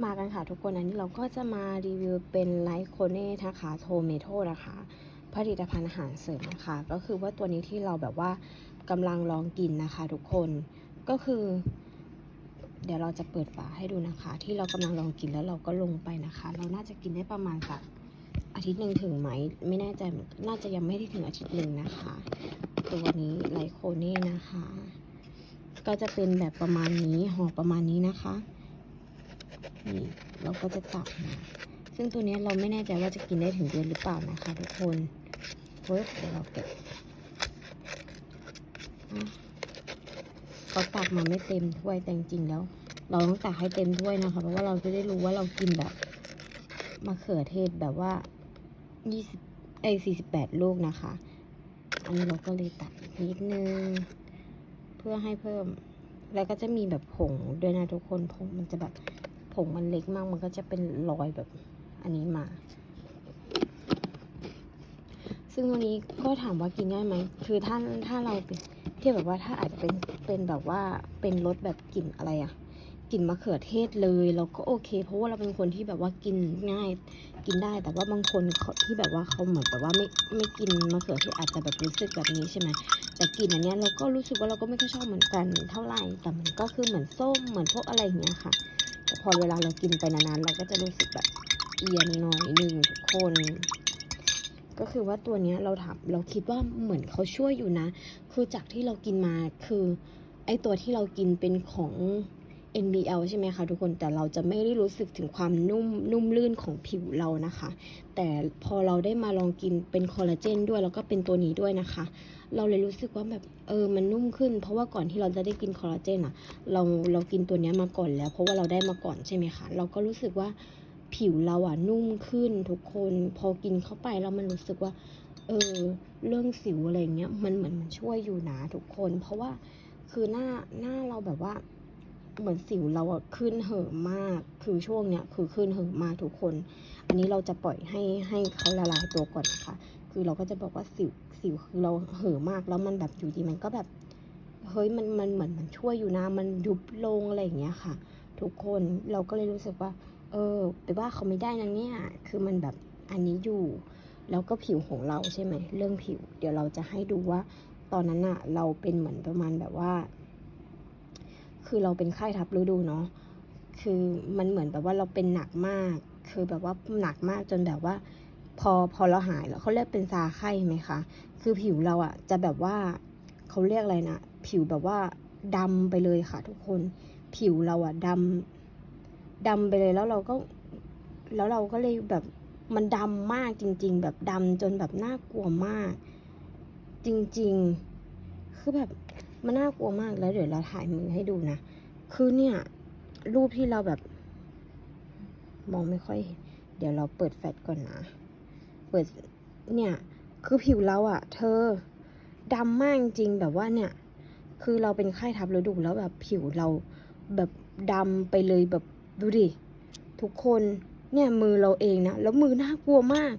มากันค่ะทุกคนอันนี้เราก็จะมารีวิวเป็นไลท์โคเน่นะคะโทเมโตนะคะ ผลิตภัณฑ์อาหารเสริมนะคะ ก็คือว่าตัวนี้ที่เราแบบว่ากำลังลองกินนะคะทุกคนก็คือ เดี๋ยวเราจะเปิดฝาให้ดูนะคะ ที่เรากำลังลองกินแล้วเราก็ลงไปนะคะ เราน่าจะกินได้ประมาณสักอาทิตย์หนึ่งถึงไหมไม่แน่ใจน่าจะยังไม่ได้ถึงอาทิตย์หนึ่งนะคะ ตัวนี้ไลท์โคเน่นะคะ ก็จะเป็นแบบประมาณนี้ห่อประมาณนี้นะคะ นี่เราก็จะตักมาซึ่งตัวนี้เราไม่แน่ใจว่าจะกินได้ถึงเดือนหรือเปล่านะคะทุกคนเฮ้ยเดี๋ยวเราเก็บอะเขาตักมาไม่เต็มถ้วยแต่จริงๆแล้ว เราต้องตักให้เต็มถ้วยนะคะ เพราะว่าเราจะได้รู้ว่าเรากินแบบมะเขือเทศแบบว่ายี่สิบเอ้สี่สิบแปดลูกนะคะ อันนี้เราก็เลยตักอีกนิดนึง เพื่อให้เพิ่ม แล้วก็จะมีแบบผงด้วยนะทุกคนผงมันจะแบบ ผงมันเล็กมากมันก็จะเป็นรอยแบบอันนี้มา ซึ่งวันนี้ก็ถามว่ากินได้ไหม คือถ้าถ้าเราเทียบแบบว่าถ้าอาจจะเป็นเป็นแบบว่าเป็นรสแบบกลิ่นอะไรอะกลิ่นมะเขือเทศเลยเราก็โอเค เพราะว่าเราเป็นคนที่แบบว่ากินง่าย กินได้แต่ว่าบางคนเขาที่แบบว่าเขาเหมือนแบบว่าไม่ไม่กินมะเขือเทศอาจจะแบบรู้สึกแบบนี้ใช่ไหมแต่กลิ่นอันเนี้ยเราก็รู้สึกว่าเราก็ไม่ค่อยชอบเหมือนกันเท่าไหร่แต่มันก็คือเหมือนส้มเหมือนพวกอะไรอย่างเงี้ยค่ะ พอเวลาเรากินไปนานๆ เราก็จะรู้สึกแบบเอียนหน่อยหนึ่งทุกคน ก็คือว่าตัวเนี้ยเราถามเราคิดว่าเหมือนเขาช่วยอยู่นะ คือจากที่เรากินมาคือ ไอตัวที่เรากินเป็นของ NBL ใช่ไหมคะทุกคนแต่เราจะไม่ได้รู้สึกถึงความนุ่มนุ่มลื่นของผิวเรานะคะ แต่พอเราได้มาลองกินเป็นคอลลาเจนด้วยแล้วก็เป็นตัวนี้ด้วยนะคะ เราเลยรู้สึกว่าแบบเออมันนุ่มขึ้น เพราะว่าก่อนที่เราจะได้กินคอลลาเจนอะเราเรากินตัวนี้มาก่อนแล้ว เพราะว่าเราได้มาก่อนใช่ไหมคะเราก็รู้สึกว่าผิวเราอะนุ่มขึ้นทุกคนพอกินเข้าไปแล้วมันรู้สึกว่า เออเรื่องสิวอะไรเงี้ยมันเหมือนมันช่วยอยู่นะทุกคน เพราะว่าคือหน้าหน้าเราแบบว่า เหมือนสิวเราอะขึ้นเห่อมาก คือช่วงเนี้ยคือขึ้นเห่อมากทุกคน อันนี้เราจะปล่อยให้ให้เขาละลายตัวก่อนนะคะคือเราก็จะบอกว่าสิวสิวคือเราเห่อมากแล้วมันแบบอยู่ดีมันก็แบบเฮ้ยมันมันเหมือนมันช่วยอยู่นะมันยุบลงอะไรอย่างเงี้ยค่ะ ทุกคนเราก็เลยรู้สึกว่า เออแต่ว่าเขาไม่ได้นะเนี่ยคือมันแบบอันนี้อยู่แล้วก็ผิวของเราใช่ไหมเรื่องผิว เดี๋ยวเราจะให้ดูว่า ตอนนั้นอะเราเป็นเหมือนประมาณแบบว่า คือเราเป็นไข้ทับฤดูเนาะคือมันเหมือนแบบว่าเราเป็นหนักมาก คือแบบว่าหนักมากจนแบบว่า พอพอเราหายแล้วเขาเรียกเป็นซาไข้ไหมคะ คือผิวเราอะจะแบบว่าเขาเรียกอะไรนะผิวแบบว่าดำไปเลยค่ะ ทุกคน ผิวเราอะดำดำไปเลยแล้วเราก็ แล้วเราก็เลยแบบมันดำมากจริง ๆ แบบดำจนแบบน่ากลัวมาก จริง ๆ คือแบบ มันน่ากลัวมากแล้วเดี๋ยวเราถ่ายมือให้ดูนะ คือเนี่ย รูปที่เราแบบ มองไม่ค่อยเห็นเดี๋ยวเราเปิดแฟลชก่อนนะ เปิดเนี่ย คือผิวเราอะเธอดำมากจริงแบบว่าเนี่ย คือเราเป็นไข้ทับฤดูแล้วแบบผิวเราแบบดำไปเลยแบบดูดิ ทุกคนเนี่ยมือเราเองนะ แล้วมือน่ากลัวมาก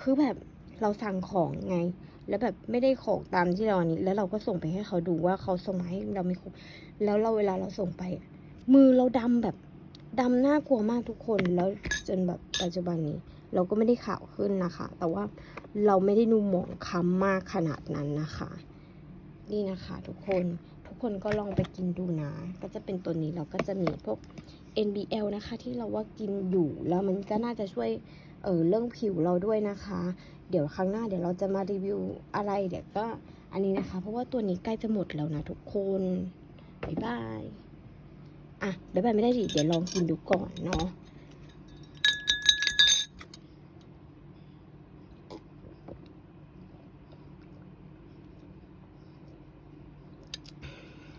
คือแบบเราสั่งของไง แล้วแบบไม่ได้ของตามที่เราอันนี้ แล้วเราก็ส่งไปให้เขาดูว่าเขาส่งมาให้เราไม่ครบแล้วเราเวลาเราส่งไป มือเราดำแบบดำน่ากลัวมากทุกคนแล้วจนแบบปัจจุบันนี้ เราก็ไม่ได้ข่าวขึ้นนะคะ แต่ว่าเราไม่ได้นูหมองค้ำมากขนาดนั้นนะคะ นี่นะคะทุกคนทุกคนก็ลองไปกินดูนะ ก็จะเป็นตัวนี้เราก็จะมีพวก NBL นะคะ ที่เราว่ากินอยู่แล้วมันก็น่าจะช่วย เออเรื่องผิวเราด้วยนะคะ เดี๋ยวครั้งหน้าเดี๋ยวเราจะมารีวิวอะไรเดี๋ยวก็อันนี้นะคะ เพราะว่าตัวนี้ใกล้จะหมดแล้วนะทุกคนบ๊ายบายอะบ๊ายบายไม่ได้ดิเดี๋ยวลองกินดูก่อนเนาะ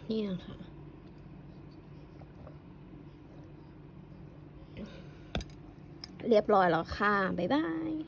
นี่นะคะ เรียบร้อยแล้วค่ะ บ๊ายบาย